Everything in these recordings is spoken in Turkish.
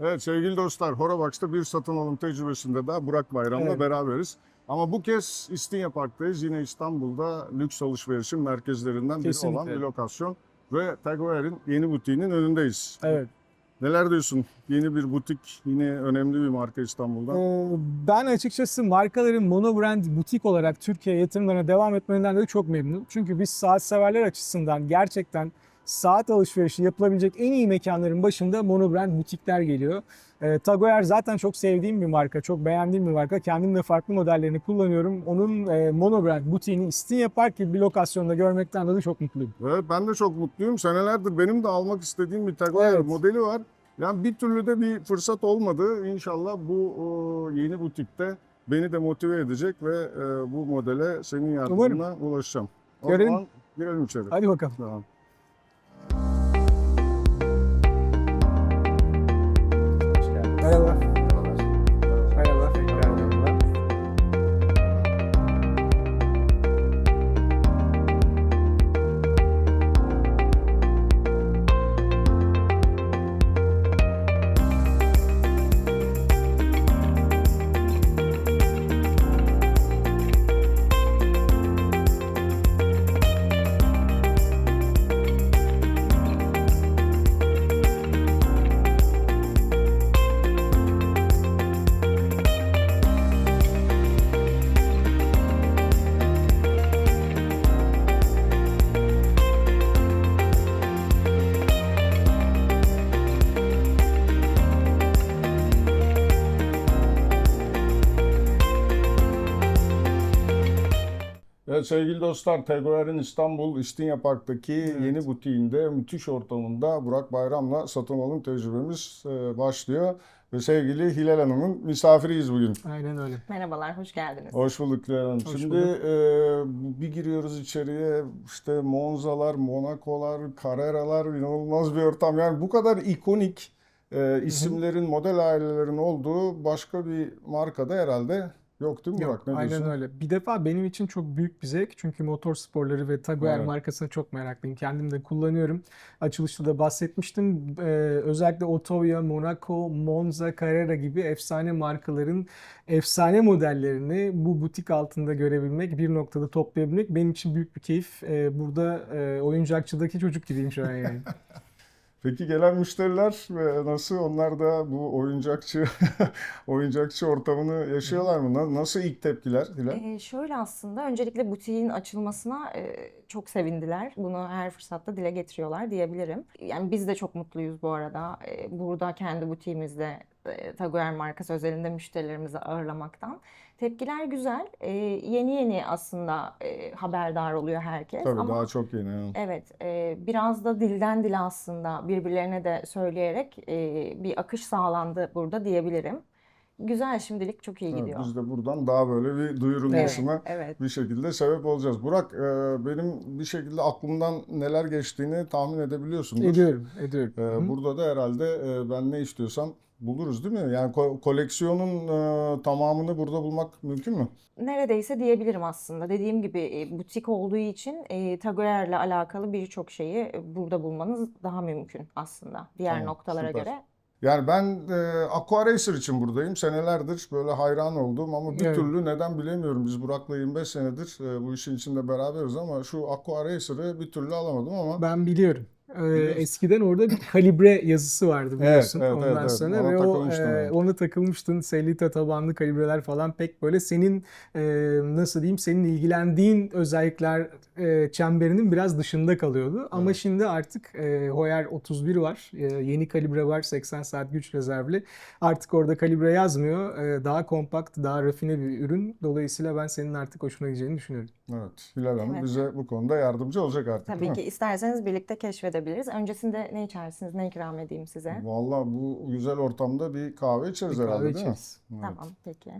Evet sevgili dostlar, Horabox'ta bir satın alım tecrübesinde daha Burak Bayram'la Evet. beraberiz. Ama bu kez İstinye Park'tayız. Yine İstanbul'da lüks alışverişin merkezlerinden biri Kesinlikle. olan bir lokasyon. Ve Tagoer'in yeni butiğinin önündeyiz. Evet. Neler diyorsun? Yeni bir butik, yine önemli bir marka İstanbul'da. Ee, Ben açıkçası markaların monobrand butik olarak Türkiye yatırımlarına devam etmelerinden de çok memnunum. Çünkü biz saat severler açısından gerçekten saat alışverişi yapılabilecek en iyi mekanların başında monobrand butikler geliyor. Ee, Tagoyer zaten çok sevdiğim bir marka, çok beğendiğim bir marka. Kendim de farklı modellerini kullanıyorum. Onun e, monobrand butiğini İstinye Park gibi bir lokasyonda görmekten dolayı çok mutluyum. Evet ben de çok mutluyum. Senelerdir benim de almak istediğim bir Tagoer Evet. modeli var. Yani bir türlü de bir fırsat olmadı. İnşallah bu o, yeni butikte beni de motive edecek ve e, bu modele senin yardımına ulaşacağım. O Görelim. girelim içeri. Hadi bakalım. Tamam. Sevgili dostlar, Tegoer'in İstanbul İstinye Park'taki yeni butiğinde müthiş ortamında Burak Bayram'la satın alım tecrübemiz e, başlıyor. Ve sevgili Hilal Hanım'ın misafiriyiz bugün. Aynen öyle. Merhabalar, hoş geldiniz. Hoş bulduk Hilal Hanım. Hoş Şimdi bulduk. e, bir giriyoruz içeriye işte Monza'lar, Monaco'lar, Carrera'lar inanılmaz bir ortam. Yani bu kadar ikonik e, isimlerin, model ailelerin olduğu başka bir markada herhalde yok değil mi Burak? Yok, Ne aynen diyorsun? öyle. Bir defa benim için çok büyük bir zevk. Çünkü motor sporları ve Jaguar Evet. markasına çok meraklıyım. Kendim de kullanıyorum. Açılışta da bahsetmiştim. Ee, özellikle Otoya, Monaco, Monza, Carrera gibi efsane markaların efsane modellerini bu butik altında görebilmek, bir noktada toplayabilmek benim için büyük bir keyif. Ee, burada e, oyuncakçıdaki çocuk gibiyim şu an yani. Peki gelen müşteriler ve nasıl onlar da bu oyuncakçı oyuncakçı ortamını yaşıyorlar mı? Na- Nasıl ilk tepkiler Hilal? Şöyle aslında öncelikle butiğin açılmasına e, çok sevindiler. Bunu her fırsatta dile getiriyorlar diyebilirim. Yani biz de çok mutluyuz bu arada. E, burada kendi butiğimizde e, Taguer markası özelinde müşterilerimizi ağırlamaktan. Tepkiler güzel. E, yeni yeni aslında e, haberdar oluyor herkes. Tabii Ama daha çok yeni. Evet, e, biraz da dilden dile aslında birbirlerine de söyleyerek e, bir akış sağlandı burada diyebilirim. Güzel şimdilik çok iyi Evet, gidiyor. biz de buradan daha böyle bir duyurulmasına Evet. bir şekilde sebep olacağız. Burak, e, benim bir şekilde aklımdan neler geçtiğini tahmin edebiliyorsundur. ediyorum, ediyorum. E, Hı. burada da herhalde e, ben ne istiyorsam buluruz değil mi? Yani ko- koleksiyonun e, tamamını burada bulmak mümkün mü? Neredeyse diyebilirim aslında. Dediğim gibi e, butik olduğu için e, Taguer'le alakalı birçok şeyi e, burada bulmanız daha mümkün aslında diğer Tamam, noktalara süper. göre. Yani ben e, Aqua Racer için buradayım. Senelerdir böyle hayran oldum ama bir Evet. türlü neden bilemiyorum. Biz Burak'la 25 senedir e, bu işin içinde beraberiz ama şu Aqua Racer'ı bir türlü alamadım ama Ben biliyorum. Ee, eskiden orada bir kalibre yazısı vardı biliyorsun evet, evet, ondan evet. sonra Ona ve o e, evet. ona takılmıştın. Selita tabanlı kalibreler falan pek böyle senin e, nasıl diyeyim senin ilgilendiğin özellikler e, çemberinin biraz dışında kalıyordu. Ama Evet. şimdi artık e, Hoyer 31 var. E, yeni kalibre var 80 saat güç rezervli. Artık orada kalibre yazmıyor. E, daha kompakt, daha rafine bir ürün. Dolayısıyla ben senin artık hoşuna gideceğini düşünüyorum. evet Hilal Hanım Evet. bize bu konuda yardımcı olacak artık Tabii mi? ki isterseniz birlikte keşfedebiliriz. Öncesinde ne içersiniz, ne ikram edeyim size? Vallahi bu güzel ortamda bir kahve içeriz Bir herhalde kahve değil mi? içeriz. Evet. Tamam, peki.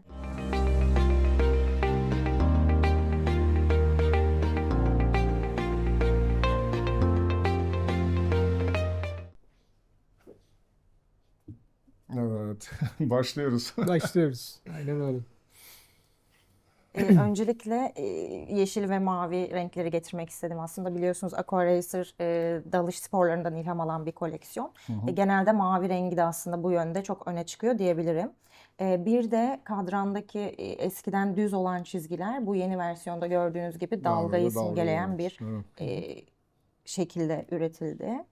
Evet. Başlıyoruz. Başlıyoruz. Aynen öyle. Ee, öncelikle e, yeşil ve mavi renkleri getirmek istedim. Aslında biliyorsunuz Aquaracer e, dalış sporlarından ilham alan bir koleksiyon. E, genelde mavi rengi de aslında bu yönde çok öne çıkıyor diyebilirim. E, bir de kadrandaki e, eskiden düz olan çizgiler bu yeni versiyonda gördüğünüz gibi dalgayı Dalgalı, simgeleyen bir evet. e, şekilde üretildi.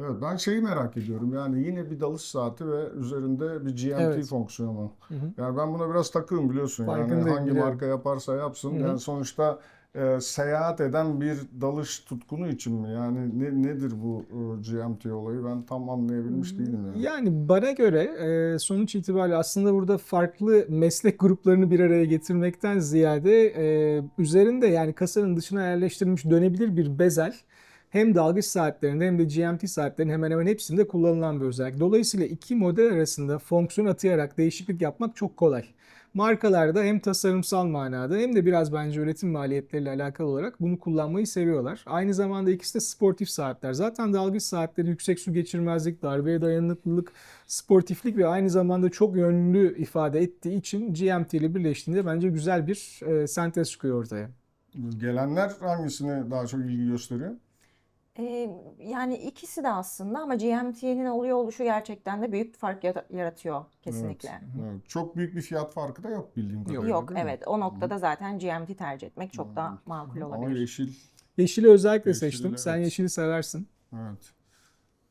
Evet, ben şeyi merak ediyorum. Yani yine bir dalış saati ve üzerinde bir GMT Evet. fonksiyonu. hı. Yani ben buna biraz takığım biliyorsun. Yani Farkındayım, hangi biliyorum. marka yaparsa yapsın. Hı hı. Yani sonuçta e, seyahat eden bir dalış tutkunu için mi? Yani ne, nedir bu e, GMT olayı? Ben tam anlayabilmiş değilim yani. Yani bana göre e, sonuç itibariyle aslında burada farklı meslek gruplarını bir araya getirmekten ziyade e, üzerinde yani kasanın dışına yerleştirilmiş dönebilir bir bezel hem dalgıç saatlerinde hem de GMT saatlerinin hemen hemen hepsinde kullanılan bir özellik. Dolayısıyla iki model arasında fonksiyon atayarak değişiklik yapmak çok kolay. Markalarda hem tasarımsal manada hem de biraz bence üretim maliyetleriyle alakalı olarak bunu kullanmayı seviyorlar. Aynı zamanda ikisi de sportif saatler. Zaten dalgıç saatleri yüksek su geçirmezlik, darbeye dayanıklılık, sportiflik ve aynı zamanda çok yönlü ifade ettiği için GMT ile birleştiğinde bence güzel bir e, sentez çıkıyor ortaya. Gelenler hangisine daha çok ilgi gösteriyor? Ee, yani ikisi de aslında ama GMT'nin oluyor oluşu gerçekten de büyük bir fark yara- yaratıyor kesinlikle. Evet, evet. Çok büyük bir fiyat farkı da yok bildiğim kadarıyla. Yok evet o noktada zaten GMT tercih etmek çok daha makul Ama olabilir. yeşil Yeşili özellikle Yeşili, seçtim. Sen evet. yeşili seversin. Evet.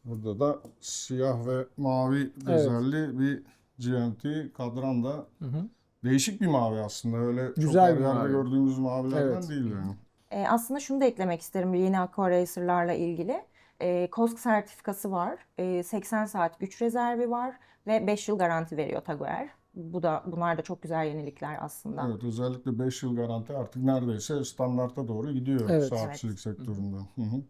Burada da siyah ve mavi bezelli bir GMT kadran da Hı hı. değişik bir mavi aslında. Öyle çok Güzel her bir yerde mavi. gördüğümüz mavilerden Evet. değil yani. Ee, aslında şunu da eklemek isterim yeni Aquaracer'larla ilgili. Ee, KOSK sertifikası var, ee, 80 saat güç rezervi var ve 5 yıl garanti veriyor Taguer. Bu da bunlar da çok güzel yenilikler aslında. Evet özellikle 5 yıl garanti artık neredeyse standarta doğru gidiyor Evet. saatçilik sektöründe. Hı hı.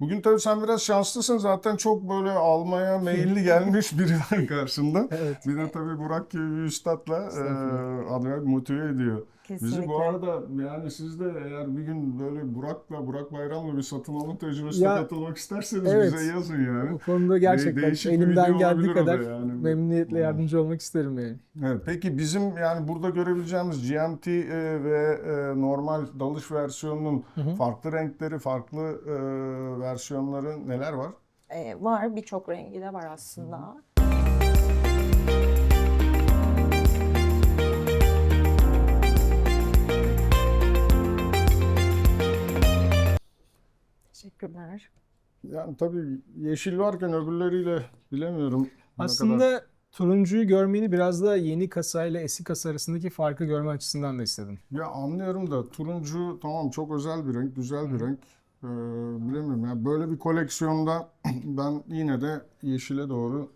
Bugün tabii sen biraz şanslısın zaten çok böyle almaya meyilli gelmiş biri var karşında. Evet. Bir de tabii Burak gibi bir üstadla e, acayip motive ediyor. Kesinlikle. Bizi bu arada yani siz de eğer bir gün böyle Burak'la, Burak Bayram'la bir satın alma tecrübesine Ya, katılmak isterseniz evet. bize yazın yani. Bu konuda gerçekten değişik elimden geldiği kadar yani. memnuniyetle Hı. yardımcı olmak isterim yani. Evet, peki bizim yani burada görebileceğimiz GMT e, ve e, normal dalış versiyonunun Hı hı. farklı renkleri, farklı e, versiyonları neler var? Ee, var birçok rengi de var aslında. Teşekkürler. Yani tabii yeşil varken öbürleriyle bilemiyorum. ne kadar- Aslında turuncuyu görmeni biraz da yeni kasayla eski kasa arasındaki farkı görme açısından da istedim. Ya anlıyorum da turuncu tamam çok özel bir renk, güzel bir renk. Ee, bilemiyorum ya böyle bir koleksiyonda ben yine de yeşile doğru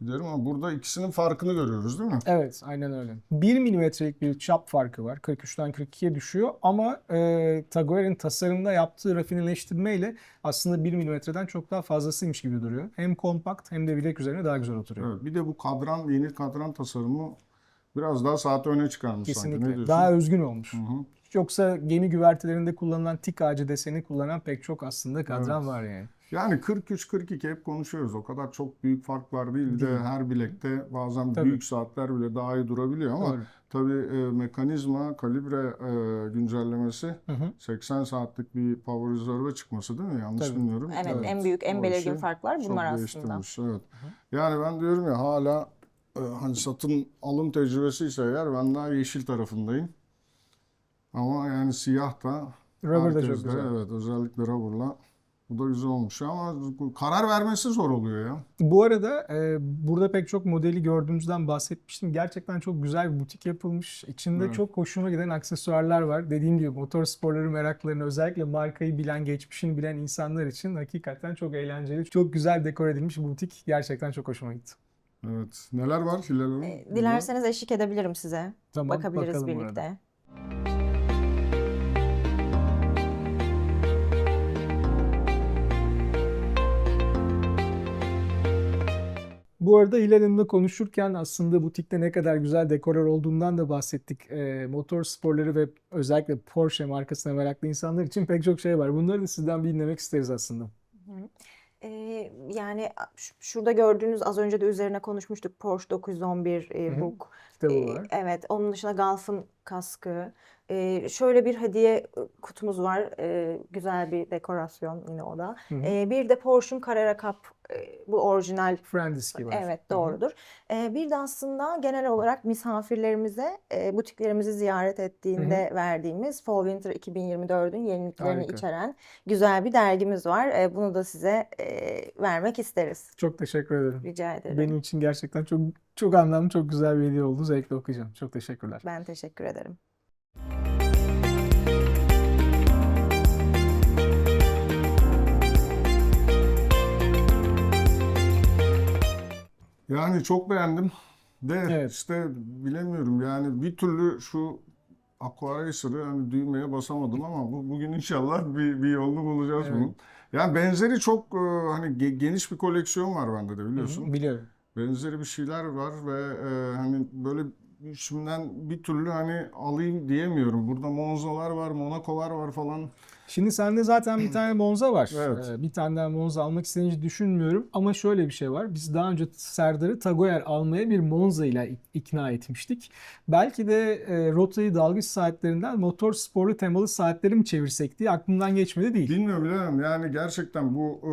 giderim ama burada ikisinin farkını görüyoruz değil mi? Evet, aynen öyle. 1 milimetrelik bir çap farkı var. 43'ten 42'ye düşüyor ama e, Taguer'in tasarımda yaptığı rafineleştirmeyle aslında 1 milimetreden çok daha fazlasıymış gibi duruyor. Hem kompakt hem de bilek üzerine daha güzel oturuyor. Evet, bir de bu kadran, yeni kadran tasarımı biraz daha saati öne çıkarmış sanki. Ne Kesinlikle. diyorsun? Daha özgün olmuş. Hı hı. Yoksa gemi güvertelerinde kullanılan tik ağacı deseni kullanan pek çok aslında kadran Evet. var yani. Yani 43-42 hep konuşuyoruz. O kadar çok büyük farklar değil. Bir de her bilekte bazen Tabii. büyük saatler bile daha iyi durabiliyor ama Doğru. tabii e, mekanizma, kalibre e, güncellemesi Hı hı. 80 saatlik bir power reserve çıkması değil mi? Yanlış Tabii. bilmiyorum. Evet, en büyük, en belirgin işi farklar çok bunlar aslında. değiştirmiş, Evet. Yani ben diyorum ya hala e, hani satın alım tecrübesi ise eğer ben daha yeşil tarafındayım. Ama yani siyah da Rubber da çok herkeste, güzel. Evet özellikle rubber'la bu da güzel olmuş ama karar vermesi zor oluyor ya. Bu arada e, burada pek çok modeli gördüğümüzden bahsetmiştim. Gerçekten çok güzel bir butik yapılmış. İçinde Evet. çok hoşuma giden aksesuarlar var. Dediğim gibi motor sporları meraklarını özellikle markayı bilen, geçmişini bilen insanlar için hakikaten çok eğlenceli, çok güzel dekor edilmiş bir butik. Gerçekten çok hoşuma gitti. Evet. Neler var Hilal Hanım? Burada? Dilerseniz eşlik edebilirim size. Tamam, Bakabiliriz bakalım birlikte. orada. Bu arada Hilal Hanım'la konuşurken aslında butikte ne kadar güzel dekorar olduğundan da bahsettik. Ee, motor sporları ve özellikle Porsche markasına meraklı insanlar için pek çok şey var. Bunları da sizden bir dinlemek isteriz aslında. Ee, yani şurada gördüğünüz az önce de üzerine konuşmuştuk Porsche 911 e, Hı hı. Book. Kitabı Ee, var. Evet, onun dışında Golf'ın kaskı. Ee, şöyle bir hediye kutumuz var. Ee, güzel bir dekorasyon yine o da. Hı hı. Ee, bir de Porsche'un Carrera Cup bu orijinal Friendiski var. Evet Hı hı. doğrudur. Ee, bir de aslında genel olarak misafirlerimize butiklerimizi ziyaret ettiğinde verdiğimiz Fall Winter 2024'ün yeniliklerini Harika. içeren güzel bir dergimiz var. Bunu da size vermek isteriz. Çok teşekkür ederim. Rica ederim. Benim için gerçekten çok çok anlamlı, çok güzel bir hediye oldu. Zevkle okuyacağım. Çok teşekkürler. Ben teşekkür ederim. Yani çok beğendim. De Evet. işte bilemiyorum yani bir türlü şu Aquaracer'ı hani düğmeye basamadım ama bu, bugün inşallah bir, bir yolunu bulacağız Evet. bunun. Yani benzeri çok e, hani ge- geniş bir koleksiyon var bende de Hı hı, biliyorsun. Biliyorum. Benzeri bir şeyler var ve e, hani böyle şimdiden bir türlü hani alayım diyemiyorum. Burada Monza'lar var, Monaco'lar var falan. Şimdi sende zaten bir tane Monza var. Evet. Ee, Bir tane daha Monza almak istediğini düşünmüyorum. Ama şöyle bir şey var. Biz daha önce Serdar'ı Tagoyer almaya bir Monza ile ik- ikna etmiştik. Belki de e, rotayı dalgıç saatlerinden motor sporlu temalı saatleri mi çevirsek diye aklımdan geçmedi değil. Bilmiyorum bilemem yani gerçekten bu e,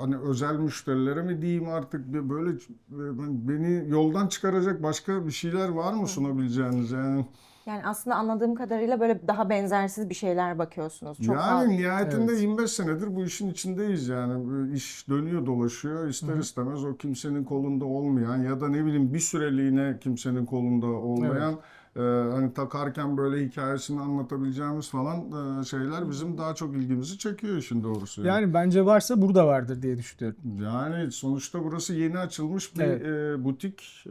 hani özel müşterilere mi diyeyim artık böyle e, ben- beni yoldan çıkaracak başka bir şeyler var mı sunabileceğiniz yani? Yani aslında anladığım kadarıyla böyle daha benzersiz bir şeyler bakıyorsunuz. Çok Yani fazla. nihayetinde Evet. 25 senedir bu işin içindeyiz yani. İş dönüyor dolaşıyor. İster istemez o kimsenin kolunda olmayan ya da ne bileyim bir süreliğine kimsenin kolunda olmayan e, hani takarken böyle hikayesini anlatabileceğimiz falan e, şeyler bizim daha çok ilgimizi çekiyor işin doğrusu. Yani bence varsa burada vardır diye düşünüyorum. Yani sonuçta burası yeni açılmış bir Evet. e, butik. E,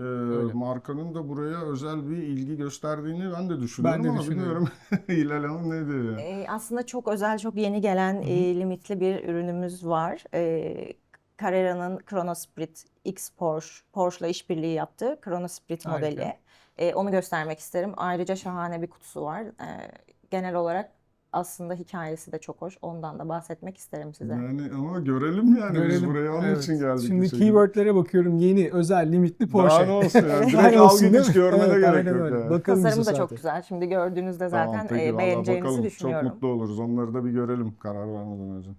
markanın da buraya özel bir ilgi gösterdiğini ben de düşünüyorum Ben de ama düşünüyorum. bilmiyorum Hilal Hanım ne diyor yani? E, aslında çok özel, çok yeni gelen e, limitli bir ürünümüz var. E, Carrera'nın Chronosprit X Porsche, Porsche'la işbirliği yaptığı Chronosprit Harika. modeli. E, onu göstermek isterim. Ayrıca şahane bir kutusu var. E, genel olarak aslında hikayesi de çok hoş. Ondan da bahsetmek isterim size. Yani ama görelim yani biz Görelim. buraya onun Evet. için geldik. Şimdi keywordlere bakıyorum. Yeni, özel, limitli Porsche. Daha ne olsun yani. Direkt al olsun, git hiç görmene Evet, gerek yok öyle. yani. Bakalım Tasarımı da çok güzel. Şimdi gördüğünüzde zaten Tamam, peki, e, beğeneceğinizi bakalım. düşünüyorum. Çok mutlu oluruz. Onları da bir görelim karar vermeden önce.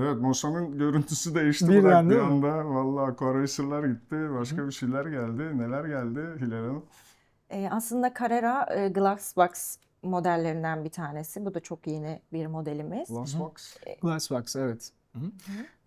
Evet, Mosa'nın görüntüsü değişti bir değil mi? anda. Vallahi Aquaracer'lar gitti. Başka bir şeyler geldi. Neler geldi Hilal Hanım? E, aslında Carrera e, Glassbox modellerinden bir tanesi. Bu da çok yeni bir modelimiz. Glassbox. Glassbox evet.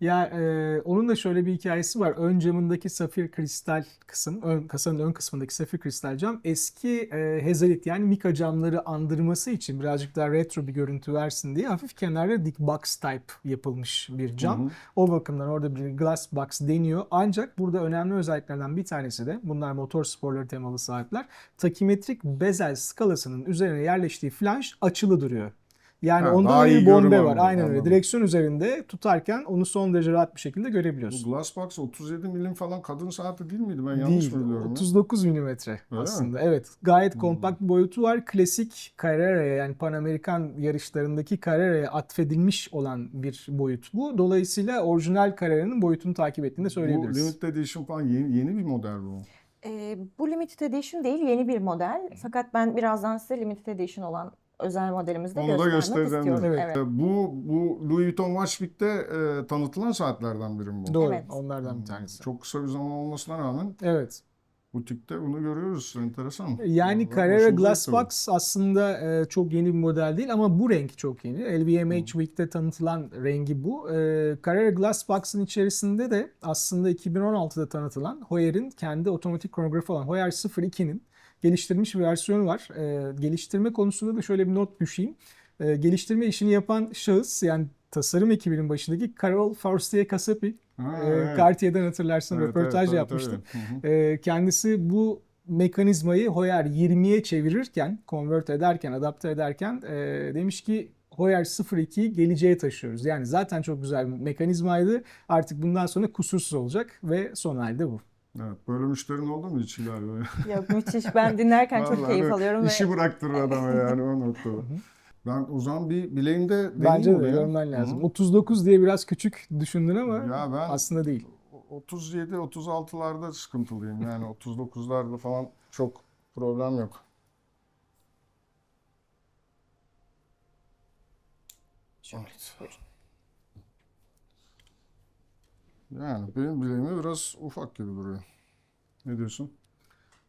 Ya e, onun da şöyle bir hikayesi var. Ön camındaki safir kristal kısım, ön, kasanın ön kısmındaki safir kristal cam eski e, hezalit yani mika camları andırması için birazcık daha retro bir görüntü versin diye hafif kenarda dik box type yapılmış bir cam. Hı hı. O bakımdan orada bir glass box deniyor. Ancak burada önemli özelliklerden bir tanesi de bunlar motor sporları temalı saatler. Takimetrik bezel skalasının üzerine yerleştiği flanş açılı duruyor. Yani Ha, onda daha da iyi bir bombe var. Aynen öyle. Direksiyon üzerinde tutarken onu son derece rahat bir şekilde Bu görebiliyorsun. Glassbox 37 milim falan kadın saati değil miydi? Ben yanlış Değil. mı biliyorum? ya? 39 milimetre Öyle mi? aslında. Evet. Gayet Hmm. kompakt bir boyutu var. Klasik Carrera'ya yani Pan Amerikan yarışlarındaki Carrera'ya atfedilmiş olan bir boyut bu. Dolayısıyla orijinal Carrera'nın boyutunu takip ettiğini de Bu söyleyebiliriz. Limited Edition falan yeni, yeni bir model bu. E, bu Limited Edition değil, yeni bir model. Fakat ben birazdan size Limited Edition olan özel modelimizi de Onu da göstereceğim. istiyorum. Evet. Evet. Bu bu Louis Vuitton Watch Week'te e, tanıtılan saatlerden biri mi bu? Doğru. Evet. Onlardan bir tanesi. Çok kısa bir zaman olmasına rağmen Evet. butikte bunu görüyoruz. Enteresan. Yani Carrera hoşumuza gitti Glassbox aslında e, çok yeni bir model değil ama bu renk çok yeni. LVMH Week'te tanıtılan rengi bu. E, Carrera Glassbox'ın içerisinde de aslında 2016'da tanıtılan Heuer'in kendi otomatik kronografı olan Heuer 02'nin geliştirilmiş bir versiyonu var. E, geliştirme konusunda da şöyle bir not düşeyim. E, geliştirme işini yapan şahıs yani tasarım ekibinin başındaki Carol Forestier Casapi. Ha, E, evet. Cartier'den hatırlarsın Evet, röportaj evet, evet, evet. Ee, kendisi bu mekanizmayı Heuer 20'ye çevirirken, convert ederken, adapte ederken e, demiş ki Heuer 02'yi geleceğe taşıyoruz. Yani zaten çok güzel bir mekanizmaydı. Artık bundan sonra kusursuz olacak ve son halde bu. Evet, böyle müşterin oldu mu hiç böyle? Yok müthiş. Ben dinlerken çok Vallahi keyif hani alıyorum ve İşi bıraktırır adama yani o noktada. Ben o zaman bir bileğimde Bence de ya. görmen lazım. Hı. 39 diye biraz küçük düşündün ama Ya ben aslında değil. 37-36'larda sıkıntılıyım. Yani 39'larda falan çok problem yok. Evet. Buyurun. Yani benim bileğime biraz ufak gibi duruyor. Ne diyorsun?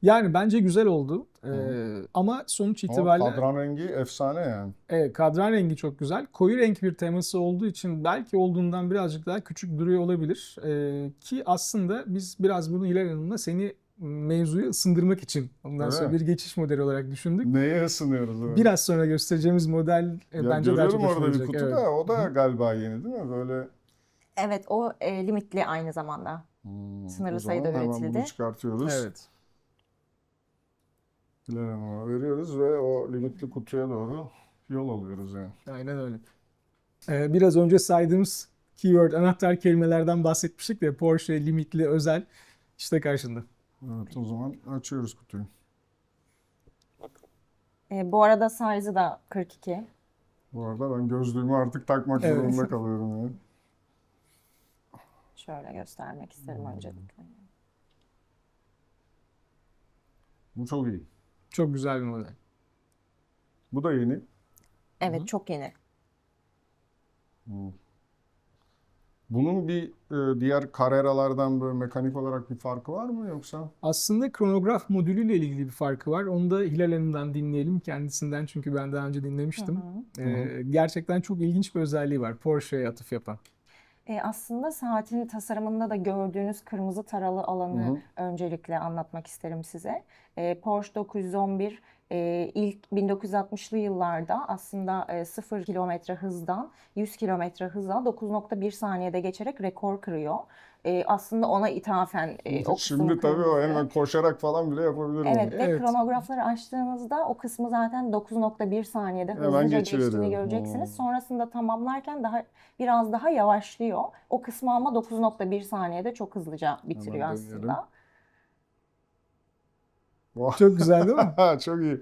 Yani bence güzel oldu. Ee, ama sonuç Ama itibariyle kadran rengi efsane yani. evet, kadran rengi çok güzel. Koyu renk bir teması olduğu için belki olduğundan birazcık daha küçük duruyor olabilir. Ee, ki aslında biz biraz bunu Hilal Hanım'la seni mevzuyu ısındırmak için ondan Öyle sonra mi? bir geçiş modeli olarak düşündük. Neye ısınıyoruz? öyle? Biraz sonra göstereceğimiz model e, ya bence daha çok orada bir kutu Evet. da o da galiba yeni değil mi? Böyle Evet o e, limitli aynı zamanda. hmm, Sınırlı o sayıda zaman hemen üretildi. bunu çıkartıyoruz. Evet. Hilal Hanım'a veriyoruz ve o limitli kutuya doğru yol alıyoruz yani. Aynen öyle. Ee, biraz önce saydığımız keyword anahtar kelimelerden bahsetmiştik de Porsche limitli özel işte karşında. Evet o zaman açıyoruz kutuyu. E, bu arada size'ı da 42. Bu arada ben gözlüğümü artık takmak Evet. zorunda kalıyorum yani. Şöyle göstermek isterim öncelikle. Bu çok iyi. Çok güzel bir model. Bu da yeni. Evet çok yeni. Hmm. Bunun bir e, diğer Carrera'lardan böyle mekanik olarak bir farkı var mı yoksa? Aslında kronograf modülüyle ilgili bir farkı var. Onu da Hilal Hanım'dan dinleyelim kendisinden çünkü ben daha önce dinlemiştim. Hı hı. Ee, gerçekten çok ilginç bir özelliği var Porsche'ye atıf yapan. E, aslında saatin tasarımında da gördüğünüz kırmızı taralı alanı Hı hı. öncelikle anlatmak isterim size. E, Porsche 911 e, ilk 1960'lı yıllarda aslında e, 0 kilometre hızdan 100 kilometre hıza 9.1 saniyede geçerek rekor kırıyor. E, aslında ona ithafen e, o Şimdi tabii o hemen koşarak falan bile yapabilir Evet onu. ve Evet. kronografları açtığınızda o kısmı zaten 9.1 saniyede hızlıca geçtiğini göreceksiniz. Hmm. Sonrasında tamamlarken daha biraz daha yavaşlıyor. O kısmı ama 9.1 saniyede çok hızlıca bitiriyor Hemen aslında. deneyelim. Çok güzel değil mi? çok iyi.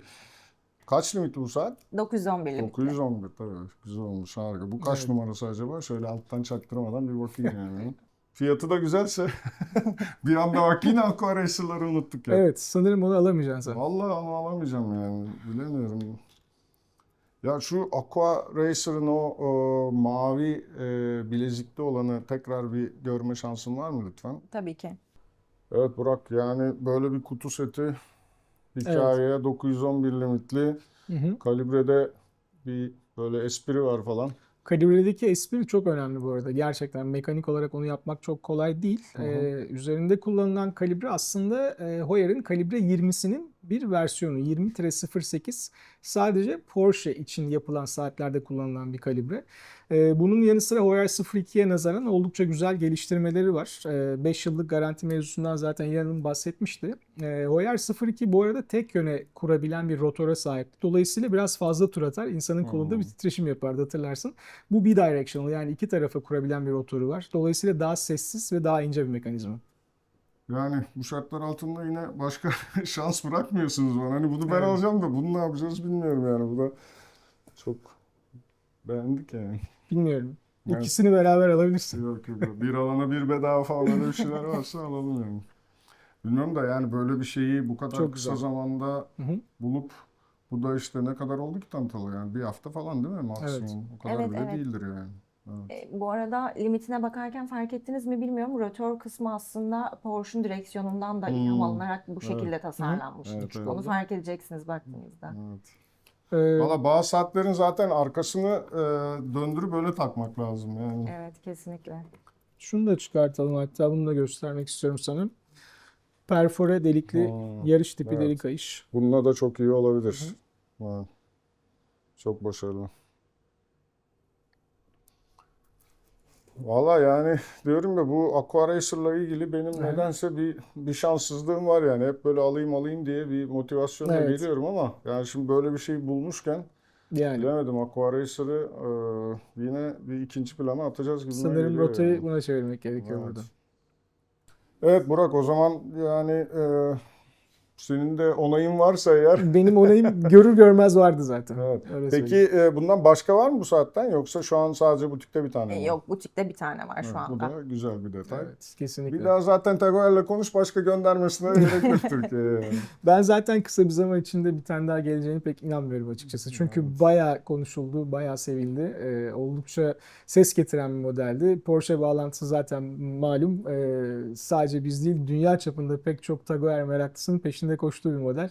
Kaç limit bu saat? 911 limitli. 911 tabii. Güzel olmuş harika. Bu kaç Evet. numarası acaba? Şöyle alttan çaktırmadan bir bakayım yani. Fiyatı da güzelse bir anda bak yine Aqua Racer'ları unuttuk ya. Evet sanırım onu alamayacaksın sen. Vallahi onu alamayacağım yani. Bilemiyorum. Ya şu Aqua Racer'ın o, o mavi e, bilezikli olanı tekrar bir görme şansın var mı lütfen? Tabii ki. Evet Burak yani böyle bir kutu seti hikayeye 911 limitli Hı hı. kalibrede bir böyle espri var falan. Kalibredeki espri çok önemli bu arada. Gerçekten mekanik olarak onu yapmak çok kolay değil. Hı hı. Ee, üzerinde kullanılan kalibre aslında e, Heuer'in kalibre 20'sinin bir versiyonu. 20-08 sadece Porsche için yapılan saatlerde kullanılan bir kalibre. Ee, bunun yanı sıra Heuer 02'ye nazaran oldukça güzel geliştirmeleri var. 5 yıllık garanti mevzusundan zaten yanım bahsetmişti. Ee, Heuer 02 bu arada tek yöne kurabilen bir rotora sahip. Dolayısıyla biraz fazla tur atar. İnsanın kolunda Hmm. bir titreşim yapardı hatırlarsın. Bu bidirectional yani iki tarafa kurabilen bir rotoru var. Dolayısıyla daha sessiz ve daha ince bir mekanizma. Yani bu şartlar altında yine başka şans bırakmıyorsunuz bana. Hani bunu ben Evet. alacağım da bunu ne yapacağız bilmiyorum yani. Bu da çok beğendik yani. Bilmiyorum. Evet. İkisini beraber alabilirsin. Yok yok. Bir alana bir bedava falan öyle bir şeyler varsa alalım yani. Bilmiyorum da yani böyle bir şeyi bu kadar Çok kısa güzel. zamanda Hı hı. bulup bu da işte ne kadar oldu ki tanıtalı yani bir hafta falan değil mi maksimum? O kadar Evet, bile evet. değildir yani. Evet. E, bu arada limitine bakarken fark ettiniz mi bilmiyorum. Rotör kısmı aslında Porsche'un direksiyonundan da ilham Hmm. alınarak bu şekilde Evet. tasarlanmış. Evet, evet. Onu fark edeceksiniz baktığınızda. evet. Ee, Valla bazı saatlerin zaten arkasını e, döndürüp böyle takmak lazım yani. Evet kesinlikle. şunu da çıkartalım hatta bunu da göstermek istiyorum sana. Perfore delikli Aa, yarış tipi evet. delik kayış. Bununla da çok iyi olabilir. Evet. Çok başarılı. Valla yani diyorum ya bu Aqua Racer'la ilgili benim Evet. nedense bir bir şanssızlığım var yani. Hep böyle alayım alayım diye bir motivasyonla Evet. geliyorum ama yani şimdi böyle bir şey bulmuşken Yani bilemedim Aqua Racer'ı e, yine bir ikinci plana atacağız gibi sanırım rotayı yani. buna çevirmek gerekiyor Evet. burada. Evet Burak o zaman yani e, senin de onayın varsa eğer. Benim onayım görür görmez vardı zaten. Evet. Öyle Peki söyleyeyim. e, bundan başka var mı bu saatten yoksa şu an sadece butikte bir tane E, mi? Yok butikte bir tane var Evet, şu bu anda. da güzel bir detay. Evet, kesinlikle. Bir daha zaten Tegoer'le konuş başka göndermesine gerek yok Türkiye'ye. Ben zaten kısa bir zaman içinde bir tane daha geleceğine pek inanmıyorum açıkçası. Çünkü bayağı konuşuldu, bayağı sevildi. Ee, oldukça ses getiren bir modeldi. Porsche bağlantısı zaten malum. Ee, sadece biz değil, dünya çapında pek çok Jaguar meraklısının peşinde koştuğu bir model.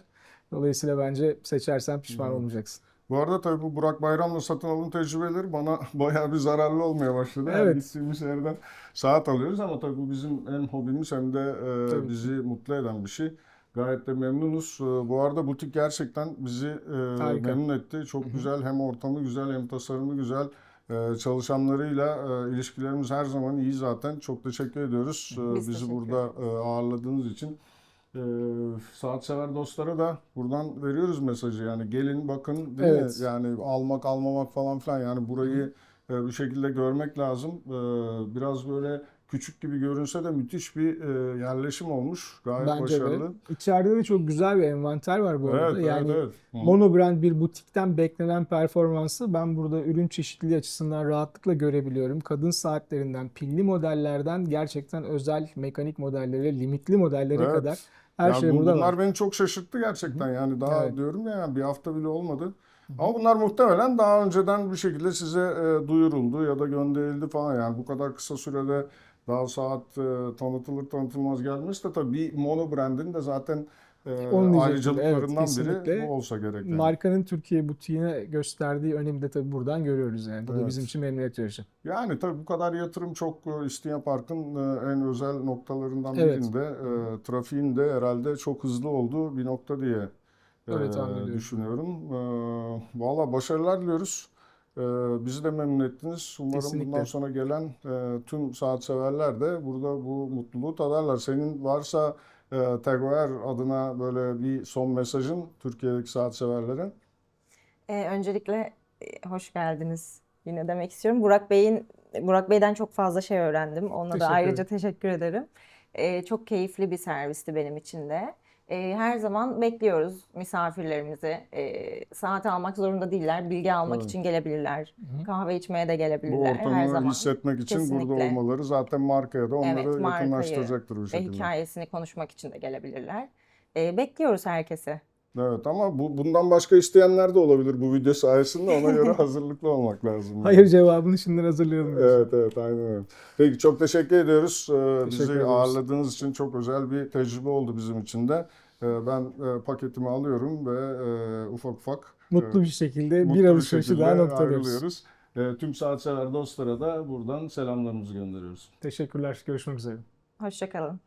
Dolayısıyla bence seçersen pişman Evet. olmayacaksın. Bu arada tabii bu Burak Bayram'la satın alım tecrübeleri bana bayağı bir zararlı olmaya başladı. Evet. gittiğimiz yerden saat alıyoruz ama tabii bu bizim hem hobimiz hem de e, Tabii. bizi mutlu eden bir şey. Gayet de memnunuz. E, Bu arada butik gerçekten bizi e, memnun etti. Çok güzel hem ortamı güzel hem tasarımı güzel. E, Çalışanlarıyla e, ilişkilerimiz her zaman iyi zaten. Çok teşekkür ediyoruz e, Biz bizi teşekkür burada e, ağırladığınız için. Ee, saat sever dostlara da buradan veriyoruz mesajı yani gelin bakın değil Evet. mi? Yani almak almamak falan filan yani burayı e, bir şekilde görmek lazım. Ee, biraz böyle küçük gibi görünse de müthiş bir e, yerleşim olmuş. Gayet Bence başarılı. de. İçeride de çok güzel bir envanter var bu Evet, arada. evet, Yani evet. Hı. monobrand bir butikten beklenen performansı ben burada ürün çeşitliliği açısından rahatlıkla görebiliyorum. Kadın saatlerinden, pilli modellerden gerçekten özel mekanik modellere, limitli modellere Evet. kadar her Ya şey bu- burada bunlar var. beni çok şaşırttı gerçekten. Yani daha Evet. diyorum ya yani bir hafta bile olmadı. Ama bunlar muhtemelen daha önceden bir şekilde size e, duyuruldu ya da gönderildi falan. Yani bu kadar kısa sürede daha saat e, tanıtılır tanıtılmaz gelmesi de tabii bir mono brandin de zaten e, Onu diyecektim. ayrıcalıklarından Evet, biri bu olsa gerek. yani. Markanın Türkiye butiğine gösterdiği önemi de tabii buradan görüyoruz yani. Bu da Evet. bizim için memnuniyet verici. Yani tabii bu kadar yatırım çok e, İstinye Park'ın e, en özel noktalarından Evet. birinde. E, trafiğin de herhalde çok hızlı olduğu bir nokta diye e, tahmin ediyorum. düşünüyorum. E, Valla başarılar diliyoruz. E, bizi de memnun ettiniz. Umarım Kesinlikle. bundan sonra gelen e, tüm saat severler de burada bu mutluluğu tadarlar. Senin varsa e, Tegoer adına böyle bir son mesajın Türkiye'deki saat severlere. E, öncelikle hoş geldiniz yine demek istiyorum. Burak Bey'in Burak Bey'den çok fazla şey öğrendim. Ona da Teşekkür ayrıca ederim. teşekkür ederim. E, çok keyifli bir servisti benim için de. E, her zaman bekliyoruz misafirlerimizi. E, saat almak zorunda değiller. Bilgi almak Evet. için gelebilirler. Kahve içmeye de Bu gelebilirler her ortamı zaman. hissetmek için burada Kesinlikle. olmaları zaten markaya da onları Evet, yakınlaştıracaktır Ve şekilde. hikayesini konuşmak için de gelebilirler. E, bekliyoruz herkesi. Evet ama bu bundan başka isteyenler de olabilir bu video sayesinde ona göre hazırlıklı olmak lazım. yani. Hayır cevabını şimdiden hazırlayalım. Evet evet aynen öyle. Peki çok teşekkür ediyoruz. Teşekkür Bizi ederiz. ağırladığınız için çok özel bir tecrübe oldu bizim için de. Ee, Ben e, paketimi alıyorum ve e, ufak ufak Mutlu e, bir şekilde mutlu bir alışverişi daha noktalıyoruz. Tüm saat sever dostlara da buradan selamlarımızı gönderiyoruz. Teşekkürler. Görüşmek üzere. Hoşçakalın.